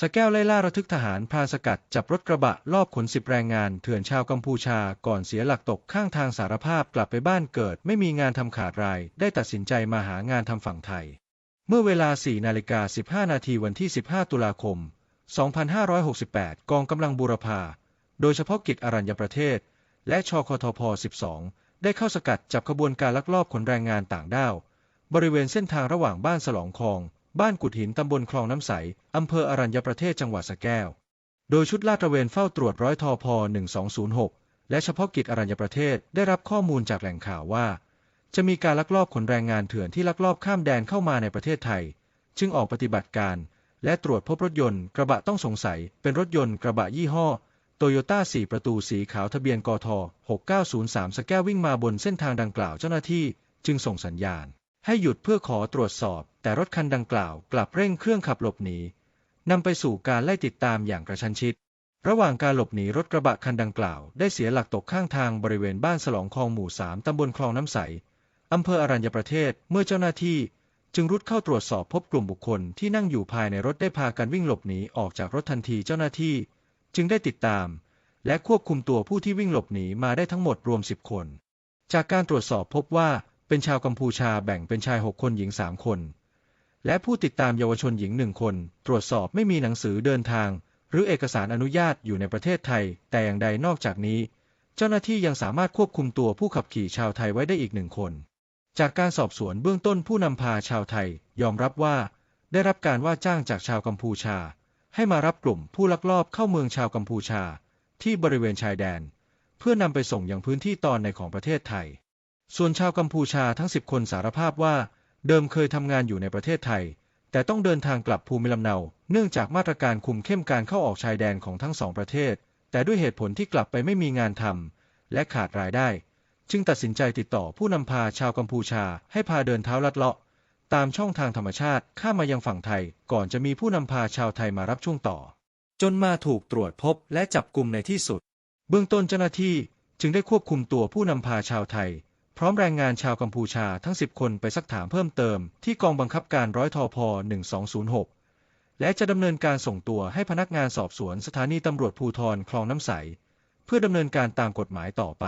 สแก้วไล่ล่าระทึกทหารพาสกัดจับรถกระบะลอบขนสิบแรงงานเถื่อนชาวกัมพูชาก่อนเสียหลักตกข้างทางสารภาพกลับไปบ้านเกิด ไม่มีงานทำขาดราย ได้ตัดสินใจมาหางานทำฝั่งไทย เมื่อเวลา 4 นาฬิกา 15 นาทีวันที่ 15 ตุลาคม 2568 กองกำลังบูรพา โดยเฉพาะกิจอรัญญประเทศ และชคทพ 12 ได้เข้าสกัดจับขบวนการลักลอบขนแรงงานต่างด้าว บริเวณเส้นทางระหว่างบ้านสลองคลอง บ้านกุดหินตำบลคลองน้ำใส อำเภออรัญญประเทศจังหวัดสระแก้ว โดยชุดลาดตระเวนเฝ้าตรวจร้อยทอพ1206 และเฉพาะกิจอรัญญประเทศได้รับข้อมูลจากแหล่งข่าวว่า จะมีการลักลอบขนแรงงานเถื่อนที่ลักลอบข้ามแดนเข้ามาในประเทศไทย จึงออกปฏิบัติการ และตรวจพบรถยนต์กระบะต้องสงสัย เป็นรถยนต์กระบะยี่ห้อโตโยต้า4ประตูสีขาวทะเบียนกท 6903 สแก้ววิ่งมาบนเส้นทางดังกล่าวเจ้าหน้าที่ จึงส่งสัญญาณ ให้หยุดเพื่อขอตรวจสอบ แต่รถคันดังกล่าวกลับเร่งเครื่องขับหลบหนีนำไปสู่การไล่ติดตามอย่างกระชั้นชิด ระหว่างการหลบหนีรถกระบะคันดังกล่าว ได้เสียหลักตกข้างทางบริเวณบ้านสลองคลองหมู่3ตำบลคลองน้ำใสอำเภออรัญญประเทศเมื่อเจ้าหน้าที่ จึงรุดเข้าตรวจสอบพบกลุ่มบุคคลที่นั่งอยู่ภายในรถได้พากันวิ่งหลบหนีออกจากรถทันทีเจ้าหน้าที่ จึงได้ติดตาม และควบคุมตัวผู้ที่วิ่งหลบหนีมาได้ทั้งหมดรวม10คน จากการตรวจสอบพบว่าเป็นชาวกัมพูชาแบ่งเป็นชาย6คนหญิง3คน และผู้ติดตามเยาวชนหญิงหนึ่งคน ตรวจสอบไม่มีหนังสือเดินทาง หรือเอกสารอนุญาตอยู่ในประเทศไทย แต่อย่างใดนอกจากนี้ เจ้าหน้าที่ยังสามารถควบคุมตัวผู้ขับขี่ชาวไทยไว้ได้อีกหนึ่งคน จากการสอบสวนเบื้องต้นผู้นำพาชาวไทย ยอมรับว่า ได้รับการว่าจ้างจากชาวกัมพูชา ให้มารับกลุ่มผู้ลักลอบเข้าเมืองชาวกัมพูชา ที่บริเวณชายแดน เพื่อนำไปส่งยังพื้นที่ตอนในของประเทศไทย ส่วนชาวกัมพูชาทั้ง 10 คนสารภาพว่า เดิมเคยทำงานอยู่ในประเทศไทย แต่ต้องเดินทางกลับภูมิลำเนา เนื่องจากมาตรการคุมเข้มการเข้าออกชายแดนของทั้งสองประเทศ แต่ด้วยเหตุผลที่กลับไปไม่มีงานทำและขาดรายได้ จึงตัดสินใจติดต่อผู้นำพาชาวกัมพูชาให้พาเดินเท้าลัดเลาะ ตามช่องทางธรรมชาติข้ามมายังฝั่งไทย ก่อนจะมีผู้นำพาชาวไทยมารับช่วงต่อ จนมาถูกตรวจพบและจับกลุ่มในที่สุด เบื้องต้นเจ้าหน้าที่จึงได้ควบคุมตัวผู้นำพาชาวไทย พร้อมแรงงานชาวกัมพูชาทั้ง 10 คนไปสักถามเพิ่มเติมที่กองบังคับการร้อยทอพ1206 และจะดำเนินการส่งตัวให้พนักงานสอบสวนสถานีตำรวจภูธรคลองน้ำใส เพื่อดำเนินการตามกฎหมายต่อไป